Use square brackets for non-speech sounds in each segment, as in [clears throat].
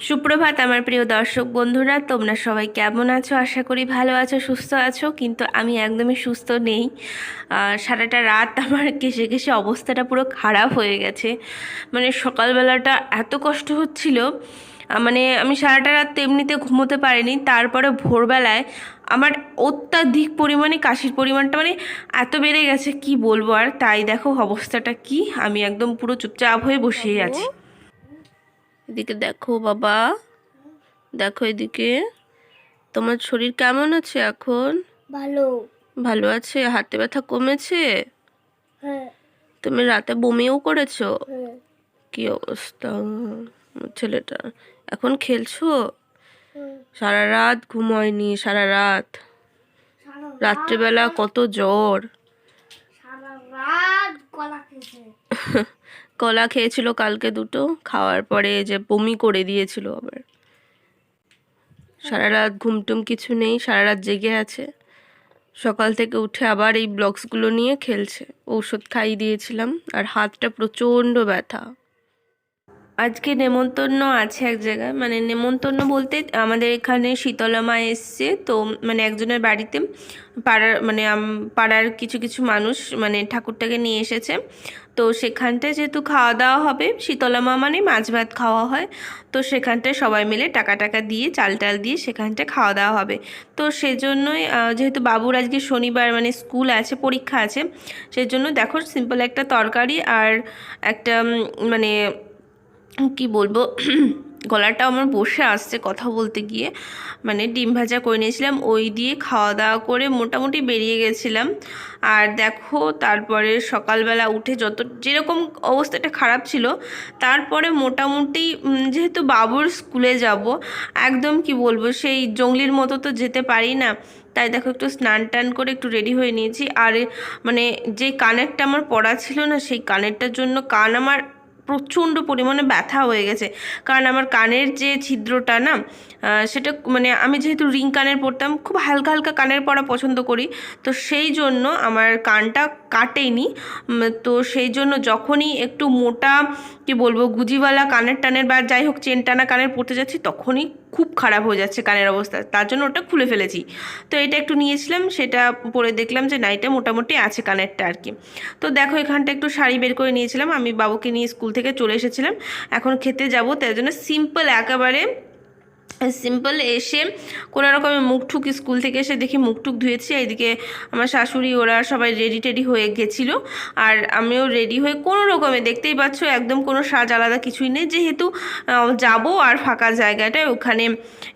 সুপ্রভাত আমার প্রিয় দর্শক বন্ধুরা তোমরা সবাই কেমন আছো? আশা করি ভালো আছো সুস্থ আছো কিন্তু আমি একদমই সুস্থ নেই। সারাটা রাত আমার কেসে কেসে অবস্থাটা পুরো খারাপ হয়ে গেছে। মানে সকালবেলাটা এত কষ্ট হচ্ছিল মানে আমি সারাটা রাত এমনিতে ঘুমোতে পারিনি তারপরে ভোরবেলায় আমার অত্যাধিক পরিমাণে কাশির পরিমাণটা মানে এত বেড়ে গেছে কি বলব আর? তাই দেখো অবস্থাটা কি? আমি একদম পুরো চুপচাপ হয়ে বসেই আছি। এদিকে দেখো বাবা। দেখো এদিকে। তোমার শরীর কেমন আছে এখন? ভালো। ভালো আছে? হাতে ব্যথা কমেছে? হ্যাঁ। তুমি রাতে বমিও করেছ? হ্যাঁ। কি অবস্থা? ছেলেটা। এখন খেলছো? সারা রাত ঘুম হয়নি সারা রাত। রাত্রিবেলা কত জ্বর। সারা রাত খেয়েছে [laughs] কলা খেয়েছিল কালকে দুটো, খাওয়ার পরে যে বমি করে দিয়েছিল আবার। সারা রাত ঘুমটুম কিছু নেই, সারা রাত জেগে আছে। সকাল থেকে উঠে আবার এই ব্লগসগুলো নিয়ে খেলছে। ঔষধ খাইয়ে দিয়েছিলাম, আর হাতটা প্রচণ্ড ব্যথা। আজকে নেমন্তন্ন আছে এক জায়গায়। মানে নেমন্তন্ন বলতে আমাদের এখানে শীতলা মা এসছে, তো মানে একজনের বাড়িতে পাড়ার মানে পাড়ার কিছু কিছু মানুষ মানে ঠাকুরটাকে নিয়ে এসেছে। তো সেখানটায় যেহেতু খাওয়া দাওয়া হবে, শীতলা মা মানে মাছ ভাত খাওয়া হয়, তো সেখানটায় সবাই মিলে টাকা টাকা দিয়ে চাল টাল দিয়ে সেখানটায় খাওয়া দাওয়া হবে। তো সেজন্যই যেহেতু বাবুর আজকে শনিবার মানে স্কুল আছে, পরীক্ষা আছে, সেজন্য দেখো সিম্পল একটা তরকারি আর একটা মানে কি বলব? [clears throat] গলাটা আমার বসে আসছে কথা বলতে গিয়ে। মানে ডিম ভাজা করে নিয়েছিলাম, ওই দিয়ে খাওয়া দাওয়া করে মোটামুটি বেরিয়ে গেছিলাম। আর দেখো, তারপরে সকালবেলা উঠে যত, যেরকম অবস্থাটা খারাপ ছিল, তারপরে মোটামুটি যেহেতু বাবুর স্কুলে যাব, একদম কি বলব, সেই জঙ্গলির মতো তো যেতে পারি না। তাই দেখো, একটু স্নান টান করে একটু রেডি হয়ে নিয়েছি। আর মানে যে কানেরটা আমার পড়া ছিল না, সেই কানেরটার জন্য কান আমার প্রচণ্ড পরিমাণে ব্যথা হয়ে গেছে। কারণ আমার কানের যে ছিদ্রটা না সেটা মানে আমি যেহেতু রিং কানের পরতাম, খুব হালকা হালকা কানের পরা পছন্দ করি। তো সেই জন্য আমার কানটা কাটেনি। তো সেই জন্য যখনই একটু মোটা, কি বলব, গুজিওয়ালা কানের টানের বা যাই হোক চেন টানা কানের পরতে যাচ্ছি, তখনই খুব খারাপ হয়ে যাচ্ছে কানের অবস্থা, তার জন্য ওটা খুলে ফেলেছি। তো এটা একটু নিয়েছিলাম, সেটা পরে দেখলাম যে না, এটা মোটামুটি আছে কানেরটা আর কি। তো দেখো, এখানটা একটু শাড়ি বের করে নিয়েছিলাম, আমি বাবুকে নিয়ে স্কুল থেকে চলে এসেছিলাম। এখন খেতে যাব, তাই জন্য সিম্পল একেবারে সিম্পল এসে কোনো রকমের মুখ ঠুক স্কুল থেকে এসে দেখি মুখ টুক ধুয়েছি এইদিকে আমার শাশুড়ি ওরা সবাই রেডি টেডি হয়ে গেছিল। আর আমিও রেডি হয়ে কোনো রকমে দেখতেই পাচ্ছ একদম কোনো সাজ আলাদা কিছুই নেই, যেহেতু যাব আর ফাঁকা জায়গাটায় ওখানে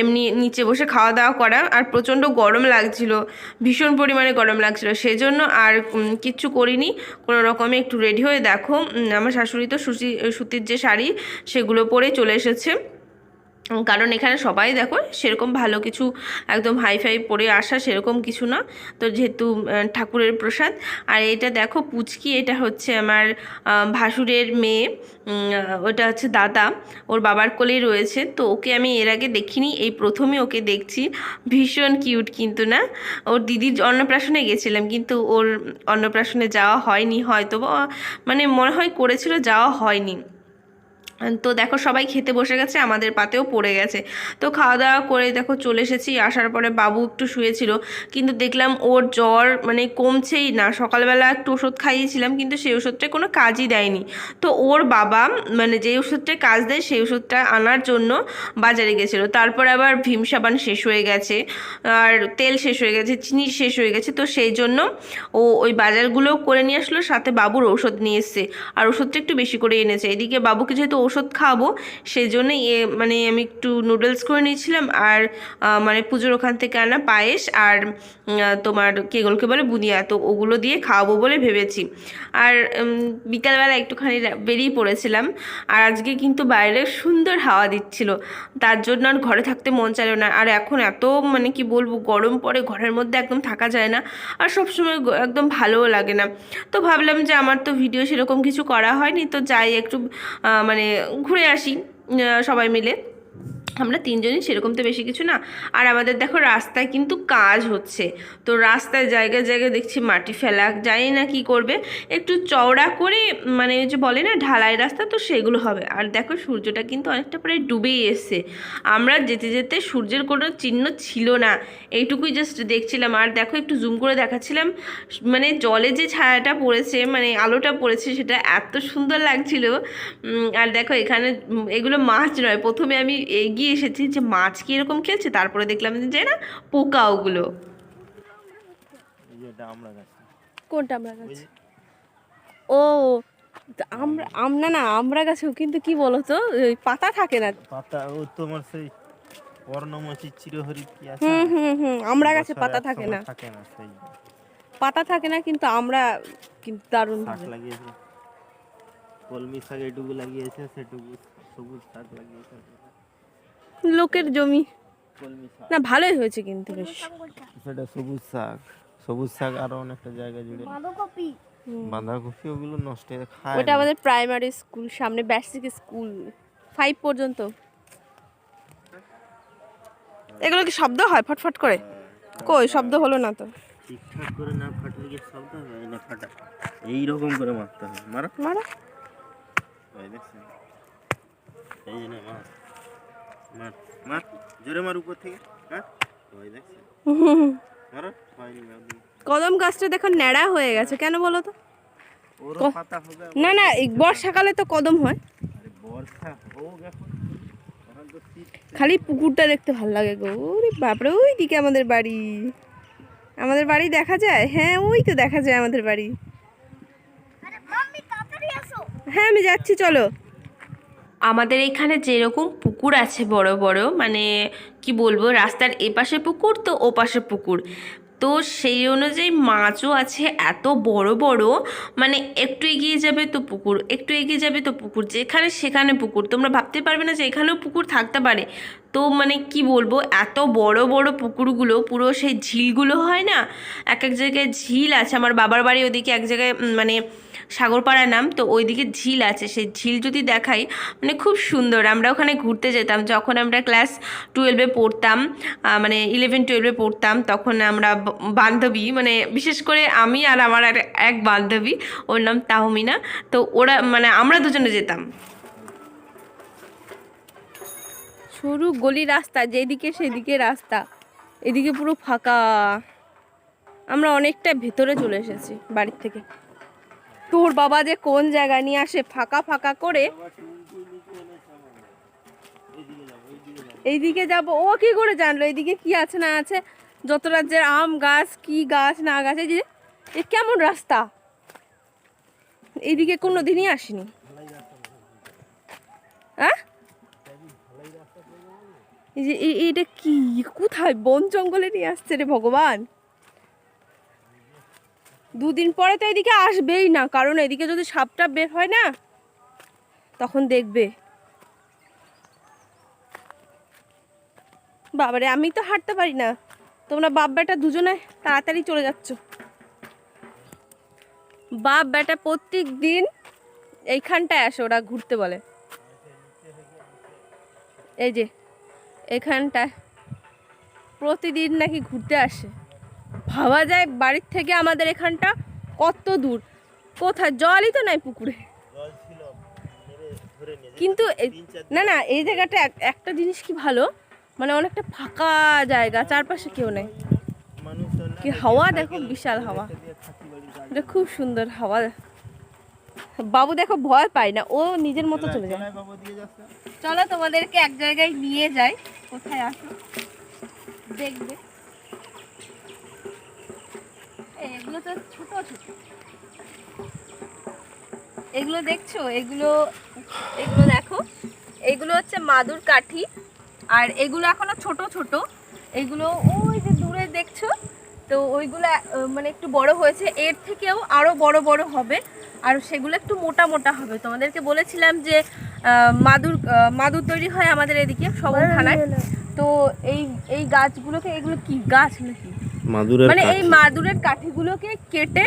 এমনি নিচে বসে খাওয়া দাওয়া করা। আর প্রচণ্ড গরম লাগছিল, ভীষণ পরিমাণে গরম লাগছিল, সেজন্য আর কিচ্ছু করিনি। কোনো রকমে একটু রেডি হয়ে দেখো আমার শাশুড়ি তো সুতি সুতির যে শাড়ি সেগুলো পরে চলে এসেছে। কারণ এখানে সবাই দেখো সেরকম ভালো কিছু একদম হাইফাই পরে আসা সেরকম কিছু না। তো যেহেতু ঠাকুরের প্রসাদ। আর এটা দেখো পুচকি, এটা হচ্ছে আমার ভাসুরের মেয়ে। ওটা হচ্ছে দাদা। ওর বাবার কোলেই রয়েছে। তো ওকে আমি এর আগে দেখিনি, এই প্রথমে ওকে দেখছি। ভীষণ কিউট কিন্তু না? ওর দিদির অন্নপ্রাশনে গেছিলাম, কিন্তু ওর অন্নপ্রাশনে যাওয়া হয়নি হয়তো মানে মনে হয় করেছিল যাওয়া হয়নি। তো দেখো সবাই খেতে বসে গেছে, আমাদের পাতেও পড়ে গেছে। তো খাওয়া দাওয়া করে দেখো চলে এসেছি, আসার পরে বাবু একটু শুয়েছিল। কিন্তু দেখলাম ওর জ্বর মানে কমছেই না, সকালবেলা একটু ওষুধ খাইয়েছিলাম, কিন্তু সেই ওষুধটা কোনো কাজই দেয়নি। তো ওর বাবা মানে যে ওষুধটা কাজ দেয়, সেই ওষুধটা আনার জন্য বাজারে গেছিল। তারপর আবার ভীম সাবান শেষ হয়ে গেছে, আর তেল শেষ হয়ে গেছে, চিনি শেষ হয়ে গেছে। তো সেই জন্য ও ওই বাজারগুলোও করে নিয়ে আসলো, সাথে বাবুর ওষুধ নিয়ে এসছে। আর ওষুধটা একটু বেশি করে এনেছে। এদিকে বাবুকে যেহেতু ওষুধ খাওয়াবো সেই জন্য মানে আমি একটু নুডলস করে নিয়েছিলাম আর মানে পুজোর ওখান থেকে আনা পায়েস আর তোমার কেগলকে বলে বুনিয়া। তো ওগুলো দিয়ে খাওয়াবো বলে ভেবেছি। আর বিকালবেলা একটুখানি বেরিয়ে পড়েছিলাম। আর আজকে কিন্তু বাইরে সুন্দর হাওয়া দিচ্ছিল। তার জন্য আর ঘরে থাকতে মন চাইলো না। আর এখন এত মানে কি বলব, গরম পড়ে, ঘরের মধ্যে একদম থাকা যায় না। আর সবসময় একদম ভালোও লাগে না। তো ভাবলাম যে আমার তো ভিডিও সেরকম কিছু করা হয়নি। তো যাই একটু মানে ঘুরে আসি সবাই মিলে। আমরা তিনজনই সেরকম তো বেশি কিছু না। আর আমাদের দেখো রাস্তায় কিন্তু কাজ হচ্ছে। তো রাস্তায় জায়গায় জায়গায় দেখছি মাটি ফেলা, জানি না কি করবে। একটু চওড়া করে মানে যে বলে না, ঢালাই রাস্তা, তো সেগুলো হবে। আর দেখো সূর্যটা কিন্তু অনেকটা প্রায় ডুবেই এসছে। আমরা যেতে যেতে সূর্যের কোনো চিহ্ন ছিল না। এইটুকুই জাস্ট দেখছিলাম। আর দেখো একটু জুম করে দেখাচ্ছিলাম। মানে জলে যে ছায়াটা পড়েছে মানে আলোটা পড়েছে, সেটা এত সুন্দর লাগছিল। আর দেখো এখানে এগুলো মাছ নয়। প্রথমে আমি এগিয়ে এসেছি যে মাছ কি এরকম খেলছে? তারপরে দেখলাম যে না পোকা ওগুলো কোনটা আমরা গাছ? ও আমরা আমরা না আমরা গাছেও কিন্তু কি বলতো ওই পাতা থাকে না। পাতা ও তোমার সেই পর্ণমোচী চিরহরিৎ কি আছে? হুম হুম হুম আমরা গাছে পাতা থাকে না। থাকে না সেই। পাতা থাকে না কিন্তু আমরা কিন্তু দারুণ শাক লাগিয়েছে। কলমি শাক এটুকু লাগিয়েছে সেটুকু সবুজ শাক লাগিয়েছে। লোকের জমি। না ভালোই হয়েছে কিন্তু বেশ। সেটা সবুজ শাক। সবুজ শাক আরও অনেকটা জায়গা জুড়ে। বাঁধাকপি? বাঁধাকপি ওগুলো নষ্ট হয়ে খায় ওটা আমাদের প্রাইমারি স্কুল সামনে বেসিক স্কুল ফাইভ পর্যন্ত। এগুলো কি শব্দ হয়? ফটফট করে। কই? শব্দ হলো না তো। ঠিকঠাক করে না ফাটলে কি শব্দ হবে না ফাটা। এইরকম করে মারতে হবে মারো। মারা। ওই দেখছেন। এই যে না মার। মার মার জোরে মার উপর থেকে হ্যাঁ? মারো কদম গাছটা দেখো ন্যাড়া হয়ে গেছে কেন বলো তো? না না এই বর্ষাকালে তো কদম হয়। খালি পুকুরটা দেখতে ভালো লাগে গো বাপরে ওই দিকে আমাদের বাড়ি। আমাদের বাড়ি দেখা যায়? হ্যাঁ ওই তো দেখা যায় আমাদের বাড়ি। তাড়াতাড়ি আসো। হ্যাঁ আমি যাচ্ছি চলো। আমাদের এখানে যেরকম পুকুর আছে বড় বড় মানে কি বলব, রাস্তার এপাশে পুকুর তো ওপাশে পুকুর। তো সেই অনুযায়ী মাছও আছে এত বড় বড় মানে একটু এগিয়ে যাবে তো পুকুর, একটু এগিয়ে যাবে তো পুকুর, যেখানে সেখানে পুকুর। তোমরা ভাবতে পারবে না যে এখানেও পুকুর থাকতে পারে। তো মানে কি বলব, এত বড় বড় পুকুরগুলো, পুরো সেই ঝিলগুলো হয় না? এক এক জায়গায় ঝিল আছে, আমার বাবার বাড়ি ওদিকে এক জায়গায় মানে সাগরপাড়া নাম, তো ওইদিকে ঝিল আছে। সেই ঝিল যদি দেখাই মানে খুব সুন্দর। আমরা ওখানে ঘুরতে যেতাম। যখন আমরা ক্লাস টুয়েলভে পড়তাম মানে ইলেভেন টুয়েলভে পড়তাম, তখন আমরা বান্ধবী মানে বিশেষ করে আমি আর আমার এক বান্ধবী, ওর নাম তাহমিনা। তো ওরা মানে আমরা দুজনে যেতাম। সরু গলি রাস্তা, যেদিকে সেদিকে রাস্তা, এদিকে পুরো ফাঁকা। আমরা অনেকটা ভেতরে চলে এসেছি বাড়ির থেকে। তোর বাবা যে কোন জায়গা নিয়ে আসে ফাঁকা ফাঁকা করে? এইদিকে যাব। ও কি করে জানলো? এইদিকে কি আছে না আছে? যত রাজ্যের আম গাছ, কি গাছ, না গাছ, এই যে, এ কেমন রাস্তা? এইদিকে কোনো দিনই আসিনি। হ্যাঁ? এই যে এইটা কি? কোথায়? বন জঙ্গলে নিয়ে আসছে রে ভগবান। দুদিন পরে তো এদিকে আসবেই না, কারণ এদিকে যদি সাপটা বের হয় না, তখন দেখবে। বাবারে, আমি তো হাঁটতে পারি না। তোমরা বাপ বেটা দুজনে তাড়াতাড়ি চলে যাচ্ছ। বাপ বেটা প্রত্যেক দিন এইখানটায় আসে, ওরা ঘুরতে বলে। এই যে, এখানটায় প্রতিদিন নাকি ঘুরতে আসে। ভাবা যায় বাড়ির থেকে আমাদের এখানটা কত দূর। কোথায়? জলই তো নাই পুকুরে। কিন্তু না না এই জায়গাটা এক- একটা জিনিস কি ভালো? মানে অনেকটা ফাঁকা জায়গা চারপাশে কেউ নেই। কি হাওয়া দেখো বিশাল হাওয়া। এটা খুব সুন্দর হাওয়া বাবু দেখো ভয় পায় না ও নিজের মতো চলে যায়। চলো তোমাদেরকে এক জায়গায় নিয়ে যাই কোথায় আসো দেখবে। এগুলো ছোট ছোট। এগুলো দেখছ? এগুলো এগুলো দেখো। এগুলো হচ্ছে মাদুর কাঠি। আর এগুলো এখনও ছোট ছোট। এগুলো ওই যে দূরে দেখছ? তো ওইগুলো মানে একটু বড় হয়েছে। এর থেকেও আরও বড় বড় হবে। আর সেগুলো একটু মোটা মোটা হবে। তোমাদেরকে বলেছিলাম যে মাদুর মাদুর তৈরি হয় আমাদের এদিকে সবর থানায় তো এই এই গাছগুলোকে এগুলো কি? গাছ নাকি? মানে এই মাদুরের কাঠিগুলোকে কেটে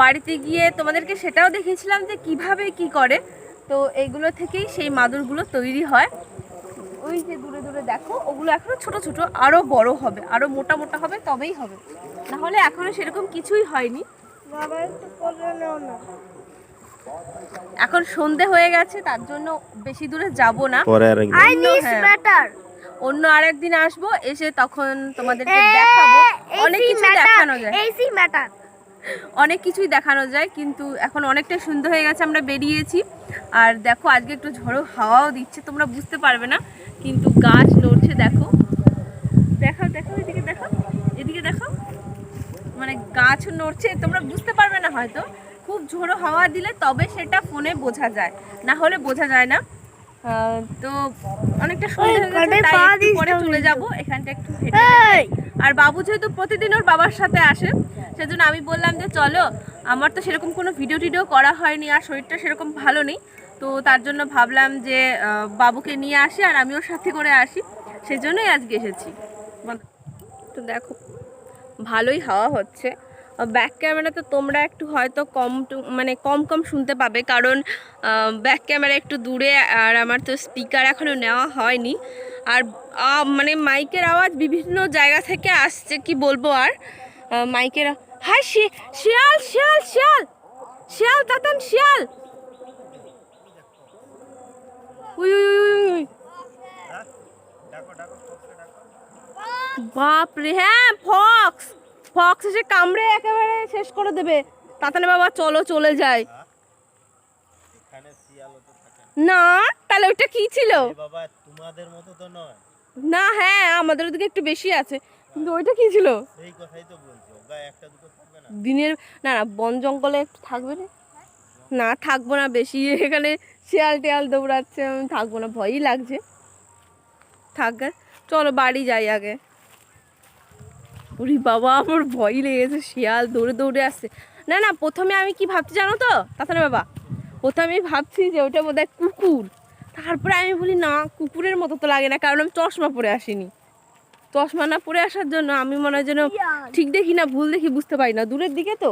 বাড়িতে গিয়ে তোমাদেরকে সেটাও দেখিয়েছিলাম যে কীভাবে কি করে। তো এইগুলো থেকেই সেই মাদুরগুলো তৈরি হয়। ওই যে দূরে দূরে দেখো ওগুলো এখনও ছোট ছোট আরও বড় হবে আরও মোটা মোটা হবে তবেই হবে। না হলে এখনও সেরকম কিছুই হয়নি। বাবা একটু না। এখন সন্ধে হয়ে গেছে তার জন্য বেশি দূরে যাব না। পরে আর অন্য আরেকদিন আসব এসে তখন তোমাদেরকে দেখাবো। অনেক কিছু দেখানো যায়। অনেক কিছুই দেখানো যায় কিন্তু এখন অনেকটা সুন্দর হয়ে গেছে আমরা বেরিয়েছি। আর দেখো আজকে একটু ঝড়ো হাওয়াও দিচ্ছে তোমরা বুঝতে পারবে না কিন্তু গাছ নড়ছে দেখো। দেখো দেখো এদিকে দেখো এদিকে দেখো মানে গাছ নড়ছে তোমরা বুঝতে পারবে না হয়তো। খুব ঝোড়ো হাওয়া দিলে তবে সেটা ফোনে বোঝা যায় না হলে বোঝা যায় না। তো অনেকটা দিস পরে চলে। যাব। এখানটা একটু আর বাবু যেহেতু প্রতিদিন ওর বাবার সাথে আসে সেজন্য আমি বললাম যে চলো আমার তো সেরকম কোনো ভিডিও টিডিও করা হয়নি আর শরীরটা সেরকম ভালো নেই। তো তার জন্য ভাবলাম যে বাবুকে নিয়ে আসি আর আমিও সাথে করে আসি। সেজন্যই আজকে এসেছি। তো দেখো ভালোই হাওয়া হচ্ছে। ব্যাক ক্যামেরাতে তোমরা একটু হয়তো কম টু- মানে কম কম শুনতে পাবে। কারণ ব্যাক ক্যামেরা একটু দূরে আর আমার তো স্পিকার এখনও নেওয়া হয়নি। আর মানে মাইকের আওয়াজ বিভিন্ন জায়গা থেকে আসছে কি বলব আর? মাইকের শি- শিয়াল শিয়াল শিয়াল! শিয়াল তাতান শিয়াল! উই। বাপ রে হ্যাঁ ফক্স! ফক্স এসে কামড়ে একেবারে শেষ করে দেবে। তাতানে বাবা চলো চলে তো না তাহলে ওইটা কি ছিল? বাবা তোমাদের মতো তো নয়। না হ্যাঁ আমাদের ওদিকে একটু বেশি আছে। কিন্তু ওইটা কি ছিল? সেই কথাই তো বলছি একটা দুটো থাকবে না। দিনের না না বন জঙ্গলে একটু থাকবে না? না থাকব না বেশি। এখানে শিয়াল টিয়াল দৌড়াচ্ছে আমি থাকব না ভয়ই লাগছে। থাকবে চলো বাড়ি যাই আগে। ওরে বাবা আমার ভয় লেগেছে শিয়াল দৌড়ে দৌড়ে আসছে। না না প্রথমে আমি কি ভাবছি জানো তো? তাছাড়া বাবা প্রথমে আমি ভাবছি যে ওটা বোধ কুকুর। তারপরে আমি বলি না কুকুরের মতো তো লাগে না কারণ আমি চশমা পরে আসিনি। চশমা না পরে আসার জন্য আমি মনে হয় যেন ঠিক দেখি না ভুল দেখি বুঝতে পারি না। দূরের দিকে তো।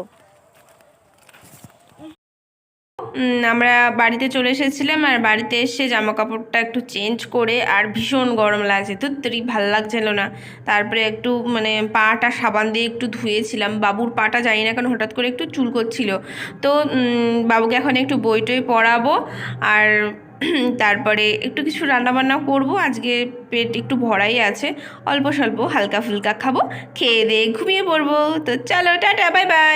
আমরা বাড়িতে চলে এসেছিলাম আর বাড়িতে এসে জামা কাপড়টা একটু চেঞ্জ করে আর ভীষণ গরম লাগছে। তো তরি ভালো লাগছিল না। তারপরে একটু মানে পাটা সাবান দিয়ে একটু ধুয়েছিলাম। বাবুর পাটা জানি না কেন হঠাৎ করে একটু চুল করছিল। তো বাবুকে এখন একটু বই টই পড়াবো আর [clears throat] তারপরে একটু কিছু রান্নাবান্না করব। আজকে পেট একটু ভরাই আছে। অল্প স্বল্প হালকা ফুলকা খাব। খেয়ে দিয়ে ঘুমিয়ে পড়ব। তো চলো, টাটা, বাই বাই।